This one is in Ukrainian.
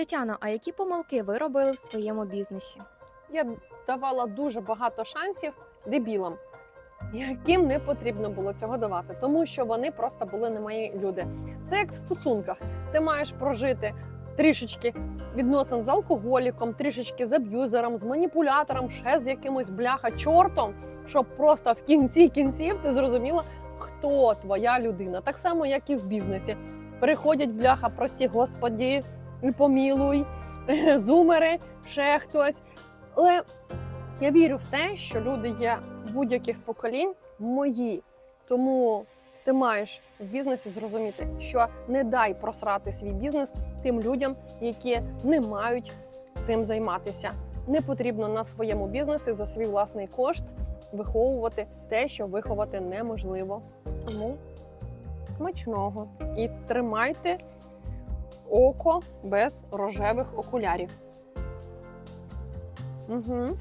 Тетяно, а які помилки ви робили в своєму бізнесі? Я давала дуже багато шансів дебілам, яким не потрібно було цього давати, тому що вони просто були не мої люди. Це як в стосунках. Ти маєш прожити трішечки відносин з алкоголіком, трішечки з аб'юзером, з маніпулятором, ще з якимось бляха чортом, щоб просто в кінці кінців ти зрозуміла, хто твоя людина. Так само, як і в бізнесі. Приходять бляха, прості господі, помілуй, зумери, ще хтось. Але я вірю в те, що люди є будь-яких поколінь мої. Тому ти маєш в бізнесі зрозуміти, що не дай просрати свій бізнес тим людям, які не мають цим займатися. Не потрібно на своєму бізнесі за свій власний кошт виховувати те, що виховати неможливо. Тому смачного і тримайте око без рожевих окулярів. Угу.